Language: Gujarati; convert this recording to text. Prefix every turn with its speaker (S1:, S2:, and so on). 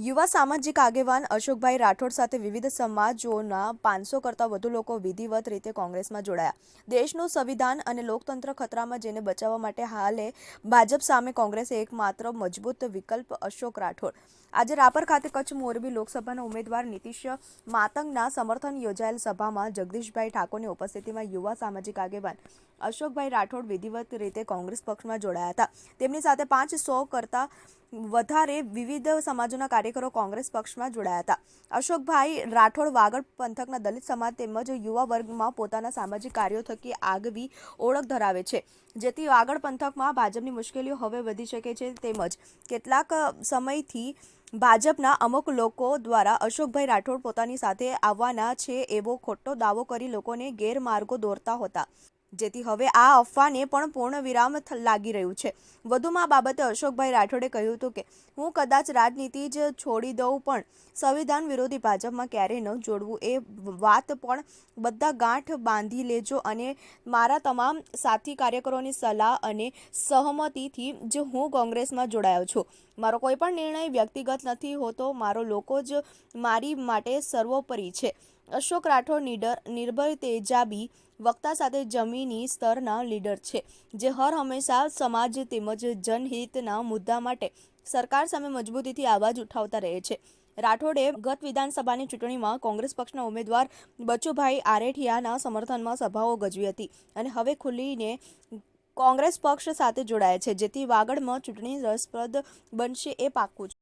S1: યુવા સામાજિક આગેવાન અશોકભાઈ રાઠોડ સાથે વિવિધ સમાજોના પાંચસો કરતાં વધુ લોકો વિધિવત રીતે કોંગ્રેસમાં જોડાયા. દેશનું સંવિધાન અને લોકતંત્ર ખતરામાં જેને બચાવવા માટે હાલે ભાજપ સામે કોંગ્રેસે એકમાત્ર મજબૂત વિકલ્પ અશોક રાઠોડ. આજે રાપર ખાતે કચ્છ મોરબી લોકસભાના ઉમેદવાર નીતિશ માતંગના સમર્થન યોજાયેલ સભામાં જગદીશભાઈ ઠાકોરની ઉપસ્થિતિમાં યુવા સામાજિક આગેવાન અશોકભાઈ રાઠોડ વિધિવત રીતે કોંગ્રેસ પક્ષમાં જોડાયા હતા. તેમની સાથે પાંચ સો કરતાં વધારે વિવિધ સમાજોના કાર્યકરો કોંગ્રેસ પક્ષમાં જોડાયા હતા. અશોકભાઈ રાઠોડ વાગડ પંથકના દલિત સમાજ તેમજ યુવા વર્ગમાં પોતાના સામાજિક કાર્યો થકી આગવી ઓળખ ધરાવે છે. જેથી વાગડ પંથકમાં ભાજપની મુશ્કેલીઓ હવે વધી શકે છે તેમજ કેટલાક સમયથી ભાજપના અમુક લોકો દ્વારા અશોકભાઈ રાઠોડ પોતાની સાથે આવવાના છે એવો ખોટો દાવો કરી લોકોને ગેરમાર્ગો દોરતા હતા. જેથી હવે આ અફવાને પણ પૂર્ણ વિરામ લાગી રહ્યું છે. વધુમાં આ બાબતે અશોકભાઈ રાઠોડે કહ્યું હતું કે, હું કદાચ રાજનીતિ જ છોડી દઉં, પણ સંવિધાન વિરોધી ભાજપમાં ક્યારેય ન જોડવું. એ વાત પણ બધા ગાંઠ બાંધી લેજો અને મારા તમામ સાથી કાર્યકરોની સલાહ અને સહમતિથી જ હું કોંગ્રેસમાં જોડાયો છું. મારો કોઈ પણ નિર્ણય વ્યક્તિગત નથી હોતો. મારો લોકો જ મારી માટે સર્વોપરી છે. અશોક રાઠોડ નીડર, નિર્ભય તેજાબી વક્તા સાથે જમીની સ્તરના લીડર છે, જે હર હંમેશા સમાજ તેમજ જનહિતના મુદ્દા માટે સરકાર સામે મજબૂતીથી અવાજ ઉઠાવતા રહે છે. રાઠોડે ગત વિધાનસભાની ચૂંટણીમાં કોંગ્રેસ પક્ષના ઉમેદવાર બચુભાઈ આરેઠિયાના સમર્થનમાં સભાઓ ગજવી હતી અને હવે ખુલીને કોંગ્રેસ પક્ષ સાથે જોડાયા છે, જેથી વાગડમાં ચૂંટણી રસપ્રદ બનશે એ પાક્કું છે.